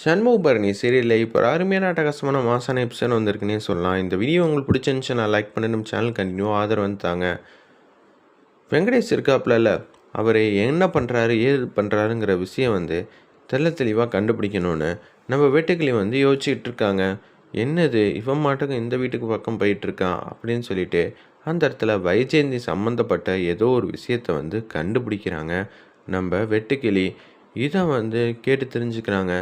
சண்முகபரணி சீரியலில் இப்போ அருமையான அட்டகாசமான மாசான எபிசோட் வந்திருக்குன்னே சொல்லலாம். இந்த வீடியோ உங்களுக்கு பிடிச்சிருந்துச்சுன்னா லைக் பண்ணி நம்ம சேனல் கண்டினியூ ஆதரவு வந்துட்டாங்க வெங்கடேஷ் இருக்காப்புல அவர் என்ன பண்ணுறாரு ஏது பண்ணுறாருங்கிற விஷயம் வந்து தெல்ல தெளிவாக கண்டுபிடிக்கணும்னு நம்ம வேட்டுக்கிளி வந்து யோசிச்சுட்டு இருக்காங்க. என்னது இவன் மாட்டுக்கு இந்த வீட்டுக்கு பக்கம் போயிட்டுருக்கான் அப்படின்னு சொல்லிட்டு அந்த இடத்துல வைஜெயந்தி சம்மந்தப்பட்ட ஏதோ ஒரு விஷயத்தை வந்து கண்டுபிடிக்கிறாங்க நம்ம வெட்டுக்கிளி. இதை வந்து கேட்டு தெரிஞ்சுக்கிறாங்க.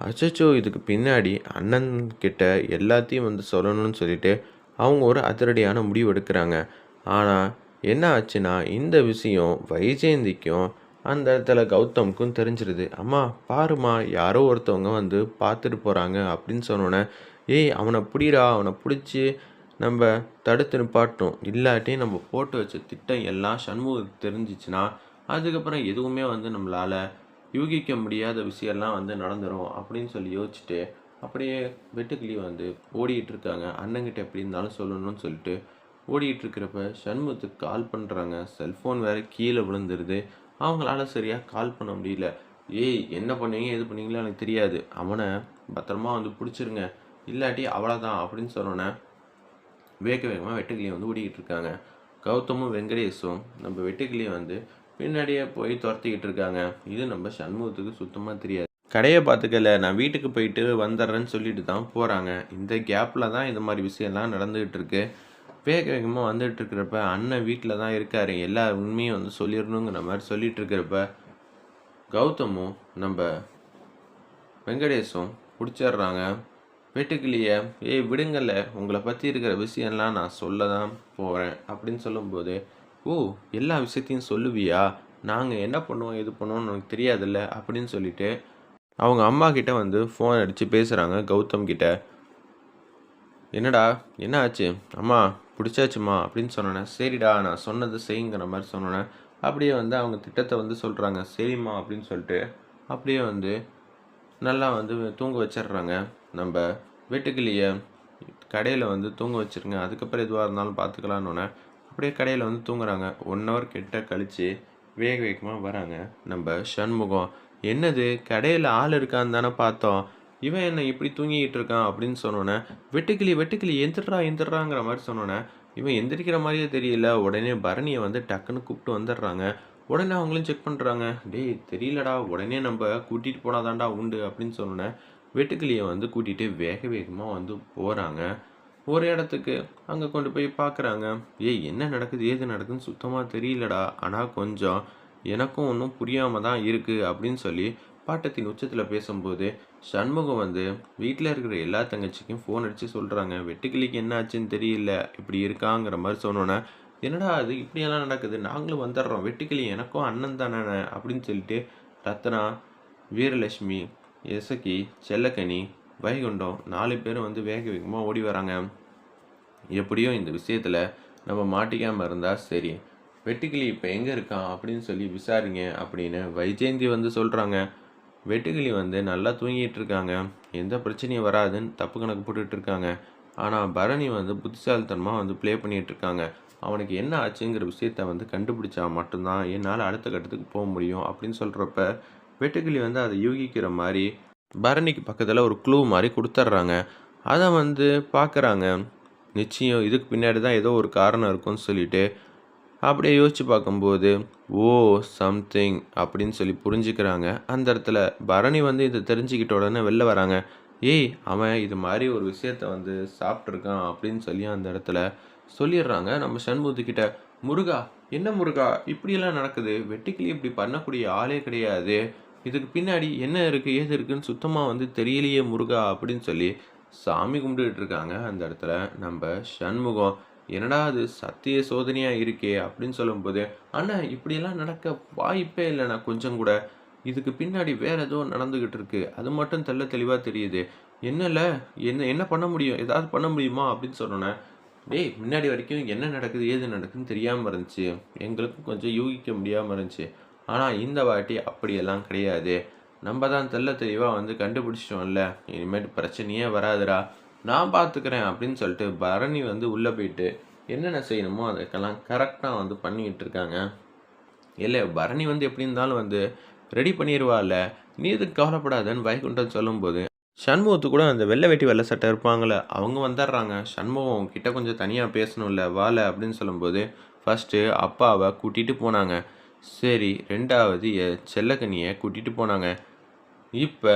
அச்சோ இதுக்கு பின்னாடி அண்ணன் கிட்ட எல்லாத்தையும் வந்து சொல்லணும்னு சொல்லிட்டு அவங்க ஒரு அதிரடியான முடிவு எடுக்கிறாங்க. ஆனால் என்ன ஆச்சுன்னா இந்த விஷயம் வைஜெயந்திக்கும் அந்த இடத்துல கௌதம்க்கும் தெரிஞ்சிருது. அம்மா பாருமா யாரோ ஒருத்தவங்க வந்து பார்த்துட்டு போகிறாங்க அப்படின்னு சொன்னோன்னே ஏய் அவனை பிடிடா அவனை பிடிச்சி நம்ம தடுத்து நிப்பாட்டணும். இல்லாட்டி நம்ம போட்டு வச்ச திட்டம் எல்லாம் சண்முகத்துக்கு தெரிஞ்சிச்சுன்னா அதுக்கப்புறம் எதுவுமே வந்து நம்மளால் யூகிக்க முடியாத விஷயம்லாம் வந்து நடந்துடும் அப்படின்னு சொல்லி யோசிச்சுட்டு அப்படியே வெட்டுக்கிளி வந்து ஓடிக்கிட்டு இருக்காங்க. அண்ணங்கிட்ட எப்படி இருந்தாலும் சொல்லணும்னு சொல்லிட்டு ஓடிக்கிட்டு இருக்கிறப்ப சண்முகத்துக்கு கால் பண்ணுறாங்க செல்ஃபோன் வேறு கீழே விழுந்துருது. அவங்களால சரியாக கால் பண்ண முடியல. ஏய் என்ன பண்ணுவீங்க? எது பண்ணீங்களோ எனக்கு தெரியாது. அவனை பத்திரமா வந்து பிடிச்சிருங்க. இல்லாட்டி அவ்வளோதான் அப்படின்னு சொன்னோன்னே வேக வேகமாக வெட்டுக்கிளியை வந்து ஓடிக்கிட்டு இருக்காங்க. கௌதமும் வெங்கடேஷும் நம்ம வெட்டுக்கிளியை வந்து பின்னாடியே போய் துரத்திக்கிட்டு இருக்காங்க. இது நம்ம சண்முகத்துக்கு சுத்தமாக தெரியாது. கடையை பார்த்துக்கல நான் வீட்டுக்கு போயிட்டு வந்துடுறேன்னு சொல்லிட்டு தான் போகிறாங்க இந்த கேப்பில் தான் இந்த மாதிரி விஷயம்லாம் நடந்துகிட்டு இருக்கு. வேக வேகமாக வந்துட்டு இருக்கிறப்ப அண்ணன் வீட்டில் தான் இருக்காரு. எல்லா உண்மையும் வந்து சொல்லிடணுங்கிற மாதிரி சொல்லிட்டு இருக்கிறப்ப கௌதமும் நம்ம வெங்கடேஷும் பிடிச்சிடுறாங்க வெட்டுக்கிளிய ஏய் விடுங்கல்ல உங்களை பற்றி இருக்கிற விஷயம்லாம் நான் சொல்ல தான் போகிறேன் அப்படின்னு சொல்லும்போது ஓ எல்லா விஷயத்தையும் சொல்லுவியா? நாங்கள் என்ன பண்ணுவோம் எது பண்ணுவோம்னு உனக்கு தெரியாதுல்ல? அப்படின்னு சொல்லிட்டு அவங்க அம்மா கிட்ட வந்து ஃபோன் அடித்து பேசுகிறாங்க கௌதம் கிட்ட. என்னடா என்ன ஆச்சு? அம்மா பிடிச்சாச்சுமா? அப்படின்னு சொன்னோன்னே சரிடா நான் சொன்னது செய்யுங்கிற மாதிரி சொன்னோன்னே அப்படியே வந்து அவங்க திட்டத்தை வந்து சொல்கிறாங்க சரிம்மா அப்படின்னு சொல்லிட்டு அப்படியே வந்து நல்லா வந்து தூங்க வச்சிடுறாங்க. நம்ம வீட்டுக்குள்ளேயே கடையில் வந்து தூங்க வச்சிருங்க அதுக்கப்புறம் எதுவாக இருந்தாலும் பார்த்துக்கலான்னு அப்படியே கடையில் வந்து தூங்குறாங்க. ஒன் ஹவர் கிட்ட கழித்து வேக வேகமாக வராங்க. நம்ம சண்முகம் என்னது? கடையில் ஆள் இருக்கான்னு தானே பார்த்தோம். இவன் என்ன இப்படி தூங்கிக்கிட்டு இருக்கான்? அப்படின்னு சொன்னோன்னே வெட்டுக்கிளி வெட்டுக்கிளி எந்திரா எந்திராங்கிற மாதிரி சொன்னோன்னே இவன் எந்திரிக்கிற மாதிரியே தெரியல. உடனே பரணியை வந்து டக்குன்னு கூப்பிட்டு வந்துடுறாங்க. உடனே அவங்களும் செக் பண்ணுறாங்க டேய் தெரியலடா. உடனே நம்ம கூட்டிகிட்டு போனாதான்டா உண்டு. அப்படின்னு சொன்னோன்னே வெட்டுக்கிளியை வந்து கூட்டிகிட்டு வேக வேகமாக வந்து போகிறாங்க ஒரு இடத்துக்கு அங்கே கொண்டு போய் பார்க்குறாங்க ஏய் என்ன நடக்குது? ஏது நடக்குதுன்னு சுத்தமாக தெரியலடா. ஆனால் கொஞ்சம் எனக்கும் ஒன்றும் புரியாமல் தான் இருக்குது அப்படின்னு சொல்லி பாட்டத்தின் உச்சத்தில் பேசும்போது சண்முகம் வந்து வீட்டில் இருக்கிற எல்லா தங்கச்சிக்கும் ஃபோன் அடித்து சொல்கிறாங்க வெட்டுக்கிளிக்கு என்ன ஆச்சுன்னு தெரியல. இப்படி இருக்காங்கிற மாதிரி சொன்னோன்னே என்னடா அது இப்படியெல்லாம் நடக்குது. நாங்களும் வந்துடுறோம். வெட்டுக்கிளி எனக்கும் அண்ணன் தானே அப்படின்னு சொல்லிட்டு ரத்னா வீரலட்சுமி எசகி செல்லக்கனி வைகுண்டம் நாலு பேரும் வந்து வேக வேகமாக ஓடி வராங்க. எப்படியோ இந்த விஷயத்தில் நம்ம மாட்டிக்காமல் இருந்தால் சரி. வெட்டுக்கிளி இப்போ எங்கே இருக்கான் அப்படின்னு சொல்லி விசாரிங்க அப்படின்னு வைஜெயந்தி வந்து சொல்கிறாங்க வெட்டுக்கிளி வந்து நல்லா தூங்கிட்டு இருக்காங்க. எந்த பிரச்சனையும் வராதுன்னு தப்பு கணக்கு போட்டுட்டு இருக்காங்க. ஆனால் பரணி வந்து புத்திசாலித்தனமாக வந்து ப்ளே பண்ணிகிட்டு இருக்காங்க. அவனுக்கு என்ன ஆச்சுங்கிற விஷயத்த வந்து கண்டுபிடிச்சா மட்டும்தான் என்னால் அடுத்த கட்டத்துக்கு போக முடியும் அப்படின்னு சொல்கிறப்ப வெட்டுக்கிளி வந்து அதை யூகிக்கிற மாதிரி பரணிக்கு பக்கத்தில் ஒரு க்ளூ மாதிரி கொடுத்துட்றாங்க அதை வந்து பார்க்குறாங்க நிச்சயம் இதுக்கு பின்னாடி தான் ஏதோ ஒரு காரணம் இருக்கும்னு சொல்லிட்டு அப்படியே யோசிச்சு பார்க்கும்போது ஓ சம்திங் அப்படின்னு சொல்லி புரிஞ்சுக்கிறாங்க. அந்த இடத்துல பரணி வந்து இதை தெரிஞ்சுக்கிட்ட உடனே வெளில வராங்க. ஏய் அவன் இது மாதிரி ஒரு விஷயத்த வந்து சாப்பிட்ருக்கான் அப்படின்னு சொல்லி அந்த இடத்துல சொல்லிடுறாங்க. நம்ம சண்முகத்துக்கிட்ட முருகா என்ன முருகா? இப்படியெல்லாம் நடக்குது. வெட்டிக்கிளி இப்படி பண்ணக்கூடிய ஆளே கிடையாது. இதுக்கு பின்னாடி என்ன இருக்குது ஏது இருக்குதுன்னு சுத்தமாக வந்து தெரியலையே முருகா அப்படின்னு சொல்லி சாமி கும்பிட்டுட்டு இருக்காங்க அந்த இடத்துல. நம்ம சண்முகம் என்னடா அது சத்திய சோதனையாக இருக்கே? அப்படின்னு சொல்லும்போது அண்ணா இப்படியெல்லாம் நடக்க வாய்ப்பே இல்லைண்ணா கொஞ்சம் கூட. இதுக்கு பின்னாடி வேற ஏதோ நடந்துக்கிட்டு இருக்கு அது மட்டும் தெல்ல தெளிவாக தெரியுது. என்னல என்ன என்ன பண்ண முடியும்? ஏதாவது பண்ண முடியுமா? அப்படின்னு சொன்னோன்னே டேய் முன்னாடி வரைக்கும் என்ன நடக்குது ஏது நடக்குதுன்னு தெரியாமல் இருந்துச்சு. எங்களுக்கும் கொஞ்சம் யூகிக்க முடியாமல் இருந்துச்சு. ஆனால் இந்த வாட்டி அப்படியெல்லாம் கிடையாது. நம்ம தான் தெள்ள தெளிவாக வந்து கண்டுபிடிச்சிட்டோம்ல. இனிமேட்டு பிரச்சனையே வராதுடா. நான் பார்த்துக்கிறேன் அப்படின்னு சொல்லிட்டு பரணி வந்து உள்ளே போயிட்டு என்னென்ன செய்யணுமோ அதுக்கெல்லாம் கரெக்டாக வந்து பண்ணிக்கிட்டு இருக்காங்க. இல்லை பரணி வந்து எப்படி இருந்தாலும் வந்து ரெடி பண்ணிடுவாள் நீ எதுக்கு கவலைப்படாதன்னு வைகுண்டம் சொல்லும்போது சண்முகத்து கூட அந்த வெள்ளை வெட்டி வெள்ளை சட்டை இருப்பாங்களே அவங்க வந்துடுறாங்க. சண்முகம் கிட்ட கொஞ்சம் தனியாக பேசணும்ல வாழை அப்படின்னு சொல்லும்போது ஃபஸ்ட்டு அப்பாவை கூட்டிகிட்டு போனாங்க. சரி ரெண்டாவது என் செல்லக்கனியை கூட்டிகிட்டு போனாங்க. இப்போ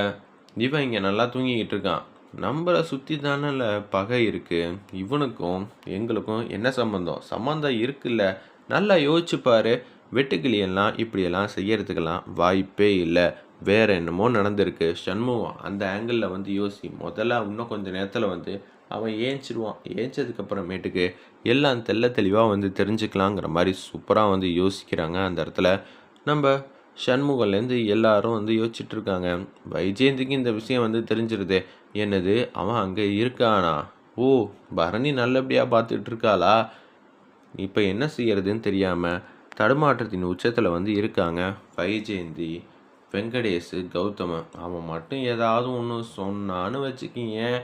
இவன் இங்கே நல்லா தூங்கிக்கிட்டு இருக்கான். நம்மளை சுற்றி தானே பகை இருக்குது இவனுக்கும் எங்களுக்கும் என்ன சம்மந்தம் சம்மந்தம் இருக்குல்ல. நல்லா யோசிச்சு வெட்டுக்கிளியெல்லாம் இப்படியெல்லாம் செய்யறதுக்கெல்லாம் வாய்ப்பே இல்லை. வேற என்னமோ நடந்திருக்கு. சண்முகம் அந்த ஆங்கிளில் வந்து யோசி முதல்ல இன்னும் கொஞ்ச நேரத்தில் வந்து அவன் ஏஞ்சிடுவான் ஏஞ்சதுக்கப்புறமேட்டுக்கு எல்லாம் தெள்ள தெளிவாக வந்து தெரிஞ்சுக்கலாங்கிற மாதிரி சூப்பராக வந்து யோசிக்கிறாங்க அந்த இடத்துல. நம்ம சண்முகம்லேருந்து எல்லாரும் வந்து யோசிச்சுட்டு இருக்காங்க. வைஜெயந்திக்கு இந்த விஷயம் வந்து தெரிஞ்சிருது. என்னது? அவன் அங்கே இருக்கானா? ஓ பரணி நல்லபடியாக பார்த்துட்டு இருக்காளா? இப்போ என்ன செய்யறதுன்னு தெரியாமல் தடுமாற்றத்தின் உச்சத்தில் வந்து இருக்காங்க வைஜெயந்தி. வெங்கடேஷு கௌதமன் அவன் மட்டும் ஏதாவது ஒன்று சொன்னான்னு வச்சுக்கிங்க.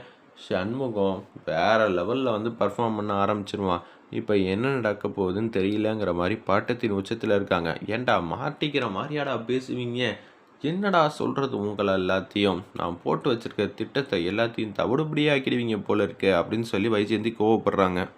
சண்முகம் வேற லெவலில் வந்து பர்ஃபார்ம் பண்ண ஆரம்பிச்சிருவான். இப்போ என்ன நடக்க போகுதுன்னு தெரியலங்கிற மாதிரி பாட்டத்தின் உச்சத்தில் இருக்காங்க. ஏன்டா மாட்டிக்கிற மாதிரியாடா பேசுவீங்க? என்னடா சொல்கிறது உங்களை எல்லாத்தையும்? நான் போட்டு வச்சுருக்க திட்டத்தை எல்லாத்தையும் தவிடுபடியாக்கிடுவீங்க போல இருக்கு அப்படின்னு சொல்லி வைஜெயந்தி கோவப்படுறாங்க.